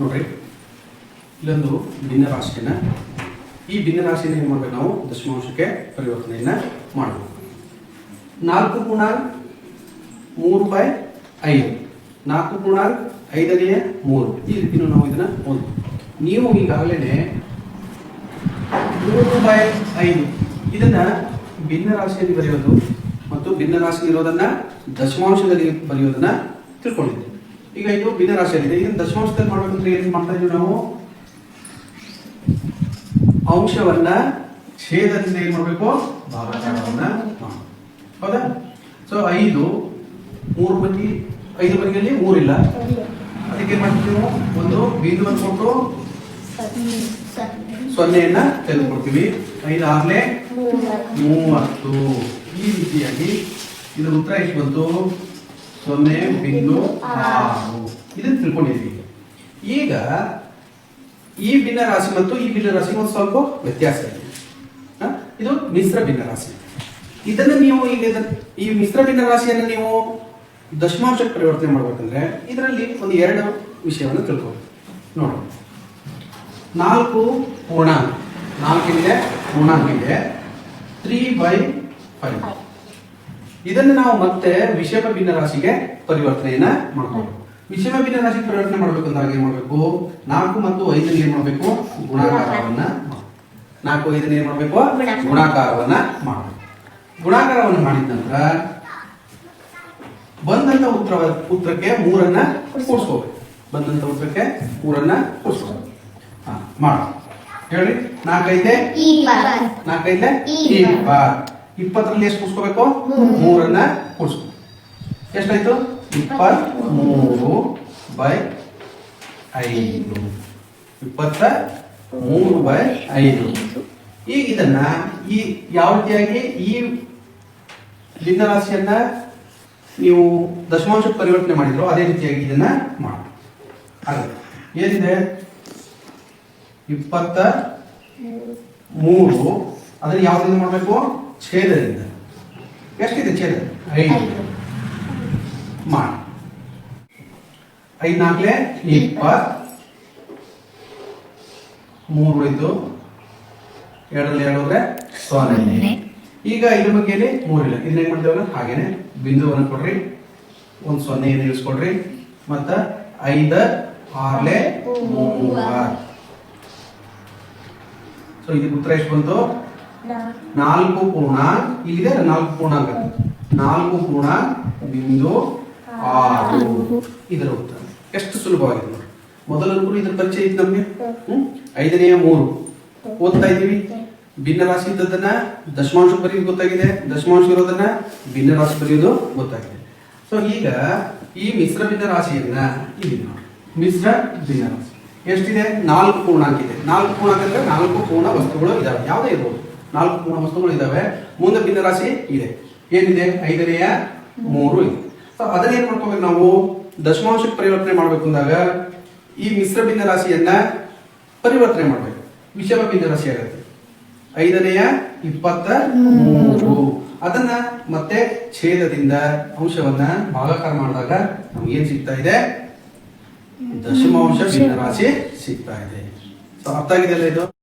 ನೋಡ್ರಿ. ಇಲ್ಲೊಂದು ಭಿನ್ನ ರಾಶಿಯನ್ನ ಈ ಭಿನ್ನ ರಾಶಿಯನ್ನು ಏನು ಮಾಡ್ಬೇಕು ನಾವು? ದಶಮಾಂಶಕ್ಕೆ ಪರಿವರ್ತನೆಯನ್ನ ಮಾಡಬೇಕು. ನಾಲ್ಕು ಪೂರ್ಣಾಂಕ್ ಮೂರು ಬೈ ಐದು. ನಾಲ್ಕು ಪೂರ್ಣಾಂಕ್ ಐದನೆಯ ಮೂರು. ಈ ರೀತಿನೂ ನಾವು ಇದನ್ನ ಓದ್ಬೋದು ನೀವು ಈಗಾಗಲೇ ಮೂರು ಬೈ ಐದು. ಇದನ್ನ ಭಿನ್ನ ರಾಶಿಯಲ್ಲಿ ಬರೆಯೋದು ಮತ್ತು ಭಿನ್ನ ರಾಶಿ ದಶಮಾಂಶದಲ್ಲಿ ಬರೆಯೋದನ್ನ ತಿಳ್ಕೊಂಡಿದ್ದೆ ಈಗ ಇದು ಬಿದರಾಶಿಯಲ್ಲಿದೆ ರಾಶಿಯಲ್ಲಿದೆ ಇದನ್ನ ದಶಮಾಂಶದಲ್ಲಿ ಮಾಡ್ಬೇಕಂದ್ರೆ ಏನ್ ಮಾಡ್ತಾ ಇದೀವಿ ನಾವು? ಅಂಶವನ್ನ ಛೇದದಿಂದ ಏನ್ ಮಾಡ್ಬೇಕು? ಭಾಗಾಕಾರವನ್ನ. ಹೌದಾ? ಸೊ ಐದು ಮೂರು ಬದಿ ಐದು ಬದಿಯಲ್ಲಿ ಮೂರಿಲ್ಲ ಅದಕ್ಕೆ ಏನ್ ಮಾಡ್ತೀವಿ ನಾವು? ಒಂದು ಬಿಂದುವನ್ನು ಕೊಟ್ಟು ಸೊನ್ನೆಯನ್ನ ತೆಗೆದುಕೊಡ್ತೀವಿ ಐದು ಆಗ್ಲೇ ಮೂವತ್ತು. ಈ ರೀತಿಯಾಗಿ ಇದರ ಉತ್ತರ ಎಷ್ಟು ಬಂತು? ಸೊನ್ನೆ, ಬಿಂದು ಆರು. ಇದನ್ನು ತಿಳ್ಕೊಂಡಿದ್ದೀವಿ. ಈಗ ಈ ಭಿನ್ನ ರಾಶಿ ಮತ್ತು ಈ ಭಿನ್ನ ರಾಶಿ ಒಂದು ಸ್ವಲ್ಪ ವ್ಯತ್ಯಾಸ ಇದೆ? ಇದು ಮಿಶ್ರ ಭಿನ್ನ ರಾಶಿ ಇದನ್ನು ನೀವು ಈಗ ಈ ಮಿಶ್ರ ಭಿನ್ನ ರಾಶಿಯನ್ನು ನೀವು ದಶಮಾಂಶಕ್ಕೆ ಪರಿವರ್ತನೆ ಮಾಡಬೇಕಂದ್ರೆ ಇದರಲ್ಲಿ ಒಂದು ಎರಡು ವಿಷಯವನ್ನು ತಿಳ್ಕೊಬೇಕು. ನೋಡಿ. ನಾಲ್ಕು ಪೂರ್ಣಾಂಕ. ನಾಲ್ಕಿದೆ ಪೂರ್ಣಾಂಕ ಇದೆ. ತ್ರೀ ಬೈ ಫೈವ್ ಇದನ್ನು ನಾವು ಮತ್ತೆ ವಿಷಮ ಭಿನ್ನ ರಾಶಿಗೆ ಪರಿವರ್ತನೆಯನ್ನ ಮಾಡಬಹುದು ವಿಷಮ ಭಿನ್ನ ರಾಶಿಗೆ ಪರಿವರ್ತನೆ ಮಾಡಬೇಕು ಅಂದಾಗ ಏನ್ ಮಾಡಬೇಕು? ನಾಲ್ಕು ಮತ್ತು ಐದನ್ನ ಏನ್ ಮಾಡಬೇಕು? ಗುಣಾಕಾರವನ್ನ ಮಾಡ್ಬೇಕು. ನಾಲ್ಕು ಐದನ್ನ ಏನ್ ಮಾಡಬೇಕು? ಗುಣಾಕಾರವನ್ನ ಮಾಡಬೇಕು. ಗುಣಾಕಾರವನ್ನು ಮಾಡಿದ ನಂತರ ಬಂದಂತ ಉತ್ತರ ಉತ್ತರಕ್ಕೆ ಮೂರನ್ನ ಕೂಡಿಸ್ಕೋಬೇಕು. ಬಂದಂತ ಉತ್ತರಕ್ಕೆ ಮೂರನ್ನ ಕೂಡಿಸ್ಕೋಬೇಕು. ಹಾ ಮಾಡ. ಹೇಳಿ. ನಾಲ್ಕೈದೆ ನಾಲ್ಕೈದೆ ಇಪ್ಪತ್ತು. ಇಪ್ಪತ್ತು ಇಪ್ಪತ್ತರಲ್ಲಿ ಎಷ್ಟು ಕೂಡಿಸ್ಕೋಬೇಕು ಮೂರು. ಮೂರನ್ನ ಕೂಡಿಸ್ಕೊ ಎಷ್ಟಾಯ್ತು? ಇಪ್ಪತ್ತ್ ಮೂರು ಬೈ ಐದು. ಇಪ್ಪತ್ತ ಮೂರು ಬೈ ಐದು. ಈಗ ಇದನ್ನ ಈ ಯಾವ ರೀತಿಯಾಗಿ ಈ ಭಿನ್ನರಾಶಿಯನ್ನ ನೀವು ದಶಮಾಂಶಕ್ಕೆ ಪರಿವರ್ತನೆ ಮಾಡಿದ್ರು ಅದೇ ರೀತಿಯಾಗಿ ಇದನ್ನ ಮಾಡಿ ಹಾಗೆ ಏನಿದೆ? ಇಪ್ಪತ್ತ ಮೂರು. ಅದನ್ನ ಯಾವ್ದಿಂದ ಮಾಡಬೇಕು? ಛೇದದಿಂದ. ಎಷ್ಟಿದೆ ಛೇದ? ಐದು. ಮಾಡಿ. ಐದು ನಾಲ್ಕಲೇ ಇಪ್ಪತ್. ಮೂರು ಉಳಿತು ಎರಡರಲ್ಲಿ ಎರಡು ಹೋದ್ರೆ ಸೊನ್ನೆ. ಈಗ ಇದ್ರ ಬಗ್ಗೆ ಮೂರಿಲ್ಲ. ಇದನ್ನ ಏನ್ ಮಾಡ್ತೇವಲ್ಲ ಹಾಗೇನೆ ಬಿಂದುವನ್ನು ಕೊಡ್ರಿ. ಒಂದು ಸೊನ್ನೆ ಏನು ಇಳಿಸ್ಕೊಡ್ರಿ. ಮತ್ತ ಐದ ಆರ್ಲೆ ಮೂವಾರ್ ಸೊ ಇದಕ್ಕೆ ಉತ್ತರ ಎಷ್ಟು ಬಂತು? ನಾಲ್ಕು ಪೂರ್ಣಾಂಕ ಇಲ್ಲಿದೆ ನಾಲ್ಕು ಪೂರ್ಣಾಂಕ. ನಾಲ್ಕು ಪೂರ್ಣಾಂಕ ಬಿಂದು ಆರು. ಇದರ ಉತ್ತರ. ಎಷ್ಟು ಸುಲಭವಾಗಿದೆ ನೋಡಿ. ಮೊದಲೂ ಇದ್ರ ಪರಿಚಯ ಇತ್ತು ನಮ್ಗೆ. ಐದನೆಯ ಮೂರು. ಓದ್ತಾ ಇದ್ದೀವಿ. ಭಿನ್ನ ರಾಶಿ ಇದ್ದದನ್ನ ದಶಮಾಂಶ ಬರೆಯೋದು ಗೊತ್ತಾಗಿದೆ. ದಶಮಾಂಶ ಇರೋದನ್ನ ಭಿನ್ನ ರಾಶಿ ಬರೆಯೋದು ಗೊತ್ತಾಗಿದೆ. ಸೊ ಈಗ ಈ ಮಿಶ್ರ ಭಿನ್ನ ರಾಶಿಯನ್ನ ಇಲ್ಲಿ ನೋಡಿ. ಮಿಶ್ರ ಭಿನ್ನ ರಾಶಿ ಎಷ್ಟಿದೆ? ನಾಲ್ಕು ಪೂರ್ಣಾಂಕ ಇದೆ. ನಾಲ್ಕು ಪೂರ್ಣಾಂಕ ಅಂದ್ರೆ ನಾಲ್ಕು ಪೂರ್ಣ ವಸ್ತುಗಳು ಇದಾವೆ. ಯಾವುದೇ ಇರ್ಬೋದು. ನಾಲ್ಕು ಮೂರು ವಸ್ತುಗಳು ಇದಾವೆ. ಮುಂದೆ ಭಿನ್ನ ರಾಶಿ ಇದೆ. ಏನಿದೆ? ಐದನೆಯ ಮೂರು ಇದೆ. ಸೊ ಅದನ್ನ ಏನ್ ಮಾಡ್ಕೋಬೇಕು ನಾವು? ದಶಮಾಂಶಕ್ಕೆ ಪರಿವರ್ತನೆ ಮಾಡ್ಬೇಕು ಅಂದಾಗ ಈ ಮಿಶ್ರ ಭಿನ್ನ ರಾಶಿಯನ್ನ ಪರಿವರ್ತನೆ ಮಾಡ್ಬೇಕು. ವಿಷಮ ಭಿನ್ನ ರಾಶಿ ಆಗುತ್ತೆ. ಐದನೆಯ ಇಪ್ಪತ್ತ ಮೂರು. ಅದನ್ನ ಮತ್ತೆ ಛೇದದಿಂದ ಅಂಶವನ್ನ ಭಾಗಾಕಾರ ಮಾಡಿದಾಗ ನಮ್ಗೆ ಏನ್ ಸಿಗ್ತಾ ಇದೆ? ದಶಮಾಂಶ ಭಿನ್ನ ರಾಶಿ ಸಿಗ್ತಾ ಇದೆ. ಸೊ ಅರ್ಥ ಆಗಿದೆ ಇದು?